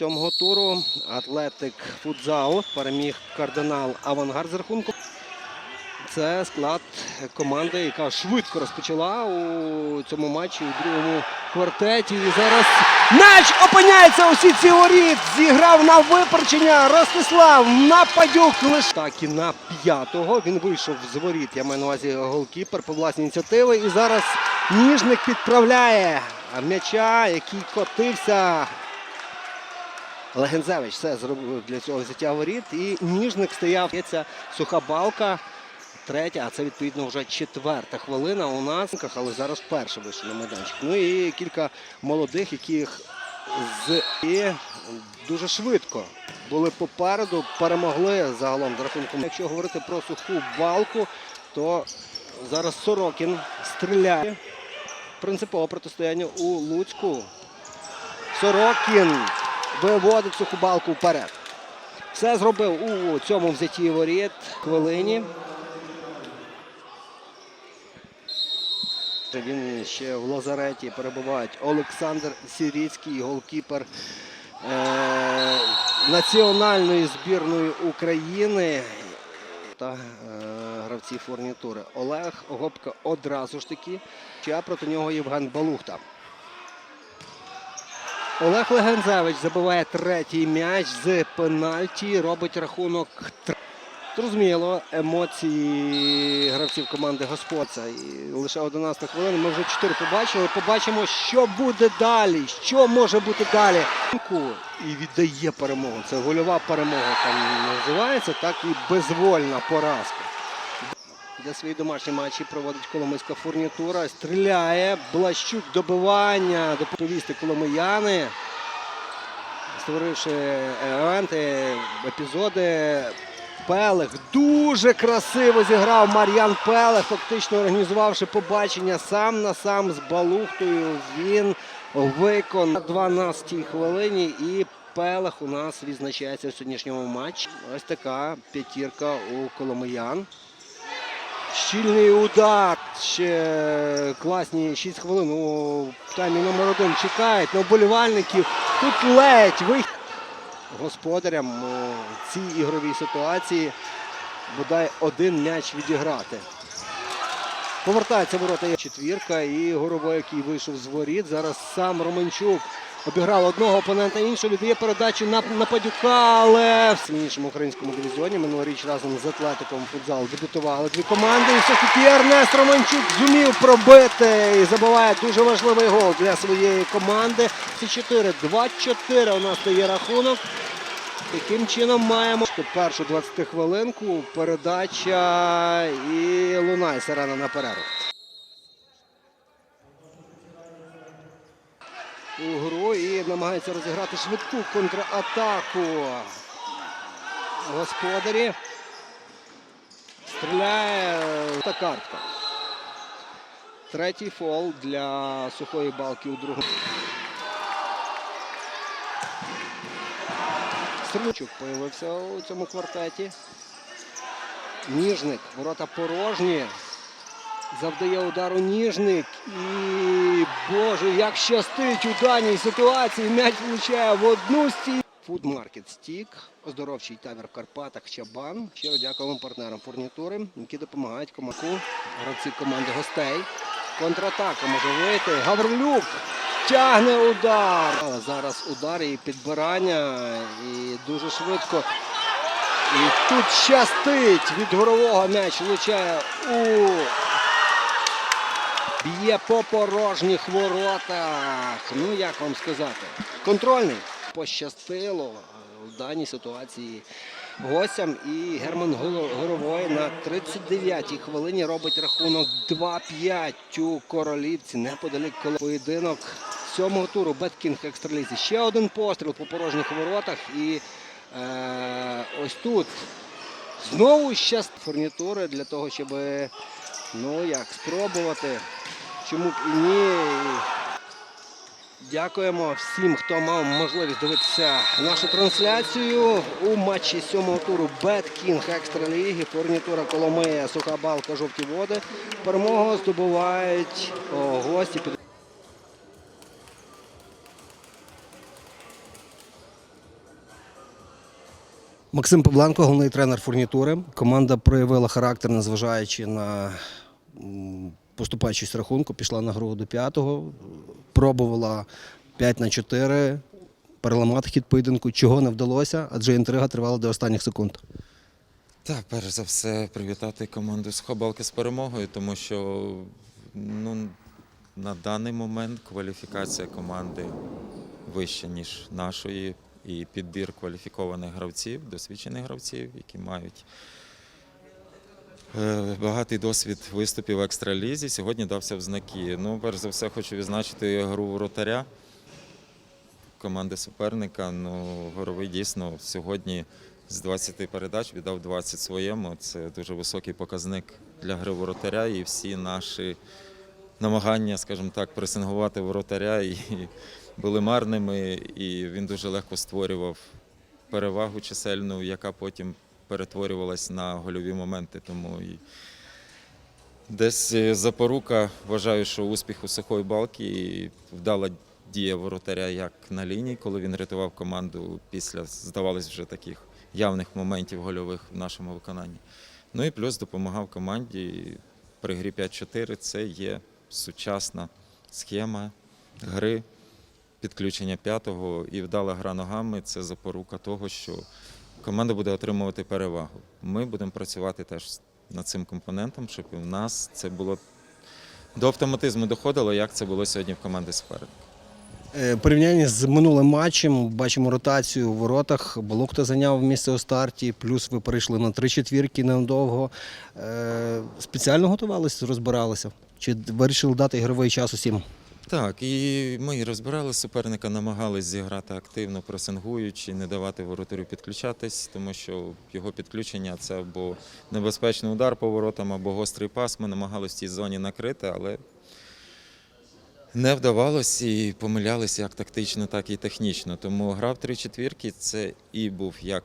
Сьомого туру Атлетик Фудзал переміг кардинал Авангард з рахунку. Це склад команди, яка швидко розпочала у цьому матчі у другому квартеті. І зараз м'яч опиняється у сітці воріт. Зіграв на виперчення Ростислав Нападюк. Лише так і на п'ятого. Він вийшов з воріт. Я маю на увазі голкіпер по власній ініціативи. І зараз ніжник підправляє м'яча, який котився. Легензевич все зробив для цього взяття воріт. І ніжник стояв. Це суха балка. Третя, а це відповідно вже четверта хвилина у нас, але зараз вперше вийшов на майданчик. Ну і кілька молодих, яких з і дуже швидко були попереду, перемогли загалом за рахунком. Якщо говорити про суху балку, то зараз Сорокін стріляє. Принципове протистояння у Луцьку. Сорокін виводить суху балку вперед. Все зробив у цьому взятті воріт хвилині. Він ще в лазареті перебувають Олександр Сіріцький, голкіпер е- національної збірної України та е- гравці фурнітури. Олег Гопка одразу ж таки. Ще проти нього Євген Балухта. Олег Легензевич забиває третій м'яч з пенальті. Робить рахунок. Зрозуміло, емоції гравців команди Господця. І лише 11 хвилина. Ми вже 4 побачили. Побачимо, що буде далі. Що може бути далі. І віддає перемогу. Це гольова перемога там називається, так і безвольна поразка. Для своїх домашні матчі проводить Коломийська фурнітура. Стріляє. Блащук добивання. Доповісти Коломияни. Створивши елементи, епізоди. Пелех дуже красиво зіграв Мар'ян Пелех, фактично організувавши побачення сам на сам з Балухтою. Він виконав на 12-й хвилині і Пелех у нас відзначається в сьогоднішньому матчі. Ось така п'ятірка у Коломиян. Щільний удар. Ще класні 6 хвилин. У таймі номер один чекають на вболівальників. Тут ледь вихід господарям у цій ігровій ситуації бодай один м'яч відіграти. Повертається ворота четвірка і Горовой, який вийшов з воріт. Зараз сам Романчук обіграв одного опонента іншого, віддає передачу на Нападюка, але в сильнішому українському дивізіоні минулоріч разом з Атлетиком футзал дебютували дві команди. І все-таки Ернест Романчук зумів пробити і забиває дуже важливий гол для своєї команди. Це 4 2-4 у нас стає рахунок. Таким чином маємо першу 20 хвилинку. Передача і лунає сирена на перерву. У гру і намагається розіграти швидку контратаку. Господарі. Стріляє та картка. Третій фол для сухої балки у другому. Стрілочук появився у цьому квартеті. Ніжник, ворота порожні. Завдає удару ніжник. І Боже, як щастить у даній ситуації. М'яч влучає в одну стій. Фудмаркет Стік, оздоровчий табір в Карпатах, Чабан. Щиро дякуємо партнерам фурнітури, які допомагають комаку. Гравці команди гостей. Контратака може вийти. Гаврилюк тягне удар. Зараз удар і підбирання. І дуже швидко. І тут щастить від горового м'яч влучає у б'є по порожніх воротах. Ну як вам сказати? Контрольний. Пощастило е, в даній ситуації гостям. І Герман Горовой на 39-й хвилині робить рахунок 2-5 у королівці. Неподалік поєдинок сьомого туру Беткінг екстралізі. Ще один постріл по порожніх воротах. І е, ось тут знову щас фурнітури для того, щоб ну як спробувати. Чому б і ні. Дякуємо всім, хто мав можливість дивитися нашу трансляцію у матчі сьомого туру Беткінг Екстраліги, фурнітура Коломия, Суха Балка, Жовті води. Перемогу здобувають гості. Максим Павленко, головний тренер фурнітури. Команда проявила характер, незважаючи на м, поступаючість рахунку, пішла на гру до п'ятого, пробувала 5 на 4, переламати хід поєдинку, чого не вдалося, адже інтрига тривала до останніх секунд. Так, перш за все, привітати команду з Хабалки з перемогою, тому що ну, на даний момент кваліфікація команди вища, ніж нашої, і підбір кваліфікованих гравців, досвідчених гравців, які мають е, багатий досвід виступів в екстралізі, сьогодні дався в знаки. Ну, перш за все, хочу відзначити гру воротаря команди суперника. Ну, горовий дійсно сьогодні з 20 передач віддав 20 своєму. Це дуже високий показник для гри воротаря. І всі наші намагання, скажімо так, пресингувати воротаря і були марними. І він дуже легко створював перевагу чисельну, яка потім перетворювалась на гольові моменти. Тому і десь е, запорука, вважаю, що успіх у сухої балки і вдала дія воротаря як на лінії, коли він рятував команду після, здавалось, вже таких явних моментів гольових в нашому виконанні. Ну і плюс допомагав команді при грі 5-4. Це є сучасна схема гри, підключення п'ятого і вдала гра ногами. Це запорука того, що команда буде отримувати перевагу. Ми будемо працювати теж над цим компонентом, щоб у нас це було до автоматизму доходило, як це було сьогодні в команди. Е, Порівняння з минулим матчем бачимо ротацію у воротах. Балукта зайняв місце у старті, плюс ви перейшли на три четвірки ненадовго. Е, Спеціально готувалися, розбиралися? Чи вирішили дати ігровий час усім? Так, і ми розбирали суперника, намагались зіграти активно, пресингуючи, не давати воротарю підключатись, тому що його підключення це або небезпечний удар по воротам, або гострий пас. Ми намагалися в цій зоні накрити, але не вдавалося і помилялися як тактично, так і технічно. Тому гра в три четвірки це і був як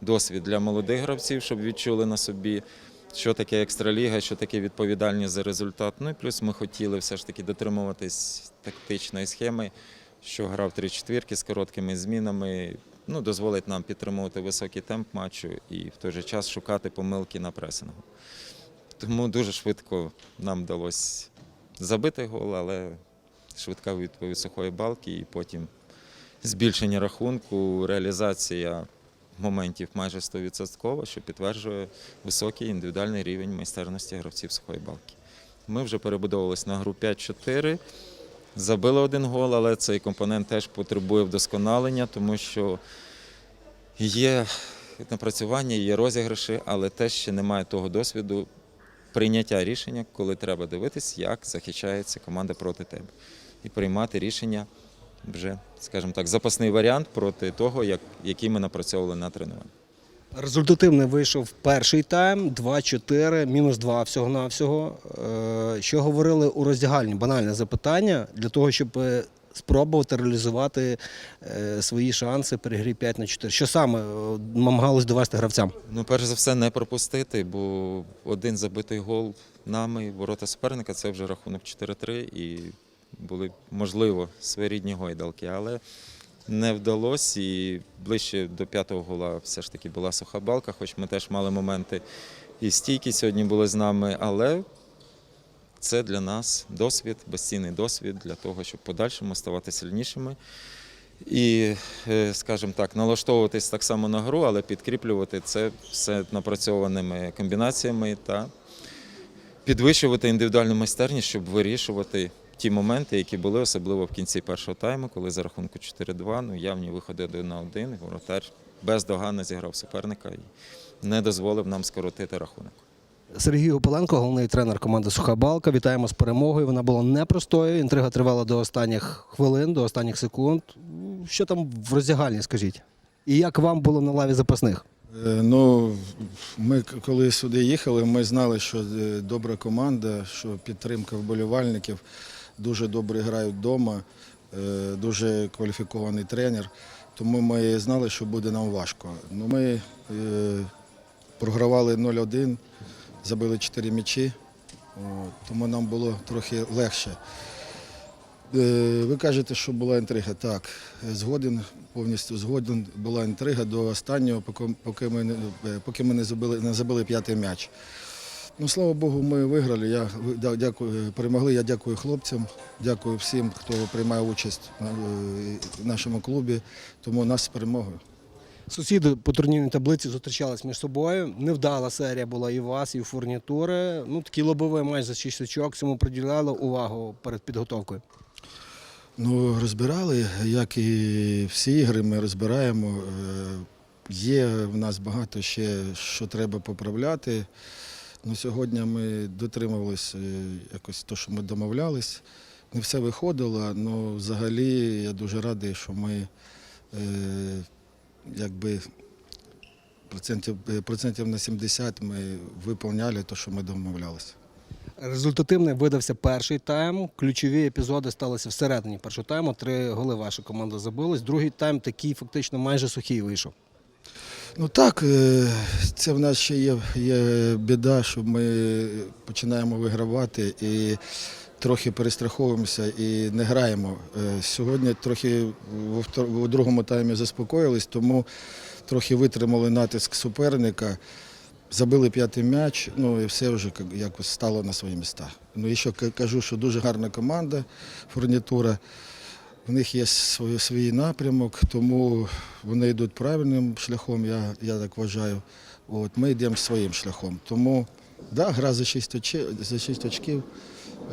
досвід для молодих гравців, щоб відчули на собі, що таке екстраліга, що таке відповідальність за результат. Ну і плюс ми хотіли все ж таки дотримуватись тактичної схеми, що гра в три четвірки з короткими змінами ну, дозволить нам підтримувати високий темп матчу і в той же час шукати помилки на пресингу. Тому дуже швидко нам вдалося забити гол, але швидка відповідь сухої балки і потім збільшення рахунку, реалізація моментів майже 100%, що підтверджує високий індивідуальний рівень майстерності гравців сухої балки. Ми вже перебудовувалися на гру 5-4, забили один гол, але цей компонент теж потребує вдосконалення, тому що є напрацювання, є розіграші, але теж ще немає того досвіду прийняття рішення, коли треба дивитись, як захищається команда проти тебе. І приймати рішення вже, скажімо так, запасний варіант проти того, як, який ми напрацьовували на тренуванні. Результативний вийшов перший тайм, 2-4, мінус 2 всього-навсього. Е, Що говорили у роздягальні? Банальне запитання для того, щоб е, спробувати реалізувати е, свої шанси при грі 5 на 4. Що саме намагалось довести гравцям? Ну, перш за все, не пропустити, бо один забитий гол нами, ворота суперника це вже рахунок 4-3 і були, можливо, своєрідні гойдалки, але не вдалося. І ближче до п'ятого гола все ж таки була суха балка, хоч ми теж мали моменти і стійки сьогодні були з нами, але це для нас досвід, безцінний досвід для того, щоб подальшому ставати сильнішими. І, е, скажімо так, налаштовуватись так само на гру, але підкріплювати це все напрацьованими комбінаціями та підвищувати індивідуальну майстерність, щоб вирішувати ті моменти, які були, особливо в кінці першого тайму, коли за рахунку 4-2, ну явні виходи один на один, воротар бездоганно зіграв суперника і не дозволив нам скоротити рахунок. Сергій Гопаленко, головний тренер команди Суха Балка. Вітаємо з перемогою. Вона була непростою. Інтрига тривала до останніх хвилин, до останніх секунд. Що там в роздягальні, скажіть? І як вам було на лаві запасних? Е, Ну, ми коли сюди їхали, ми знали, що е, добра команда, що підтримка вболівальників, дуже добре грають вдома, е, дуже кваліфікований тренер. Тому ми знали, що буде нам важко. Ну, ми е, програвали 0-1, забили 4 м'ячі, тому нам було трохи легше. Е, Ви кажете, що була інтрига. Так, згоден, повністю згоден. Була інтрига до останнього, поки- ми, поки ми не забили п'ятий м'яч. Ну, слава Богу, ми виграли. Я дякую, перемогли. Я дякую хлопцям, дякую всім, хто приймає участь е, в нашому клубі. Тому нас з перемогою. Сусіди по турнірній таблиці зустрічались між собою. Невдала серія була і у вас, і у фурнітури. Ну, такий лобовий матч за 6 очок. Цьому приділяли увагу перед підготовкою. Ну, розбирали, як і всі ігри, ми розбираємо. Е, Є в нас багато ще, що треба поправляти. Ну, сьогодні ми дотримувалися якось того, що ми домовлялись. Не все виходило, але взагалі я дуже радий, що ми е, якби процентів, е, процентів на 70 ми виповняли те, що ми домовлялися. Результативним видався перший тайм. Ключові епізоди сталися всередині першого тайму. Три голи ваша команда забилась. Другий тайм такий фактично майже сухий вийшов. Ну так, е, це в нас ще є, є біда, що ми починаємо вигравати і трохи перестраховуємося і не граємо. Е, Сьогодні трохи у другому таймі заспокоїлись, тому трохи витримали натиск суперника, забили п'ятий м'яч, ну і все вже якось стало на свої міста. Ну і ще кажу, що дуже гарна команда, фурнітура. В них є свій, свій напрямок, тому вони йдуть правильним шляхом, я, я так вважаю. От, ми йдемо своїм шляхом. Тому да, гра за 6 очів, за 6 очків.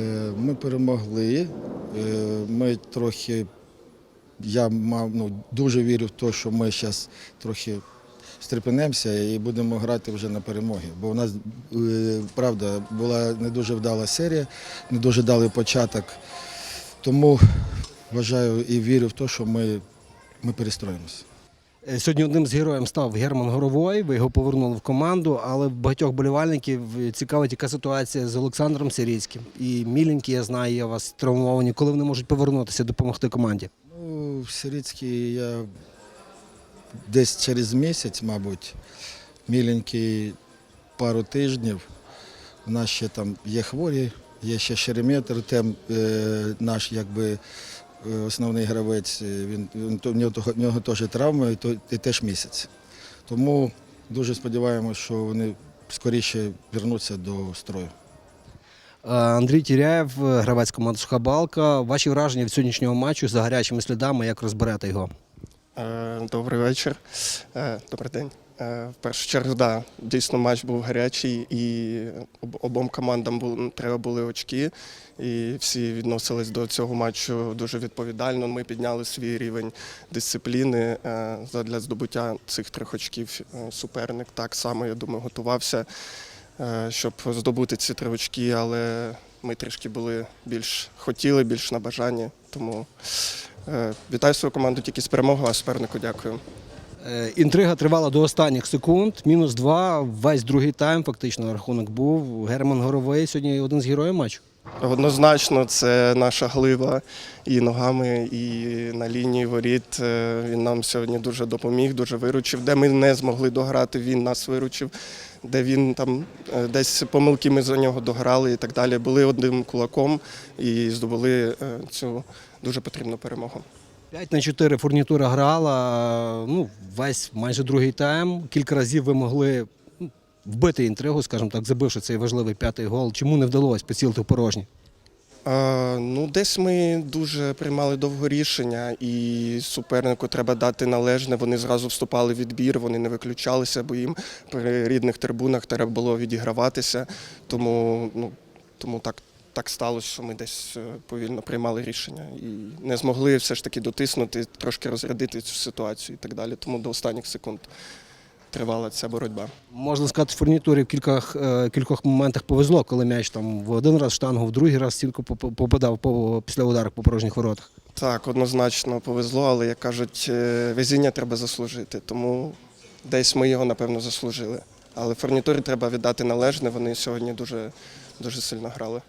Е, ми перемогли. Е, ми трохи, я мав, ну, дуже вірю в те, що ми зараз трохи стрепенемося і будемо грати вже на перемоги. Бо у нас, е, правда, була не дуже вдала серія, не дуже дали початок. Тому вважаю і вірю в те, що ми, ми перестроїмося. Е, Сьогодні одним з героїв став Герман Горовой. Ви його повернули в команду, але багатьох болівальників цікавить, яка ситуація з Олександром Сирійським. І Міленький, я знаю, є у вас травмовані. Коли вони можуть повернутися, допомогти команді? Ну, в Сирицький я десь через місяць, мабуть, міленький пару тижнів. У нас ще там є хворі, є ще Шеремет, Артем, е, наш якби е, основний гравець. е, Він, він, в нього, в нього теж травми, і, то, і теж місяць. Тому дуже сподіваємося, що вони скоріше вернуться до строю. Е, Андрій Тіряєв, е, гравець команди Сухабалка. Ваші враження від сьогоднішнього матчу за гарячими слідами, як розберете його? Е, Добрий вечір. Е, Добрий день. Е, В першу чергу, да, дійсно матч був гарячий, і обом командам бу- треба були очки. І всі відносились до цього матчу дуже відповідально. Ми підняли свій рівень дисципліни е, для здобуття цих трьох очків. Е, Суперник так само, я думаю, готувався, щоб здобути ці три очки, але ми трішки були більш хотіли, більш на бажанні. Тому Вітаю свою команду тільки з перемогою, а супернику дякую. Е, Інтрига тривала до останніх секунд. Мінус два. Весь другий тайм фактично рахунок був. Герман Горовий сьогодні один з героїв матчу. Однозначно, це наша глива і ногами, і на лінії воріт. Е, Він нам сьогодні дуже допоміг, дуже виручив. Де ми не змогли дограти, він нас виручив. Де він там е, десь помилки ми за нього дограли і так далі. Були одним кулаком і здобули цю дуже потрібну перемогу. 5 на 4 фурнітура грала. Ну, весь майже другий тайм. Кілька разів ви могли ну, вбити інтригу, скажімо так, забивши цей важливий п'ятий гол. Чому не вдалося поцілити в порожні? А, ну, десь ми дуже приймали довго рішення, і супернику треба дати належне. Вони зразу вступали в відбір, вони не виключалися, бо їм при рідних трибунах треба було відіграватися. Тому, ну, тому так, так сталося, що ми десь е, повільно приймали рішення і не змогли все ж таки дотиснути, трошки розрядити цю ситуацію і так далі. Тому до останніх секунд тривала ця боротьба. Можна сказати, фурнітурі в кількох, е, кількох моментах повезло, коли м'яч там в один раз штангу, в другий раз стінку попадав по, після удару по порожніх воротах. Так, однозначно повезло, але як кажуть, е, везіння треба заслужити. Тому десь ми його, напевно, заслужили. Але фурнітурі треба віддати належне, вони сьогодні дуже, дуже сильно грали.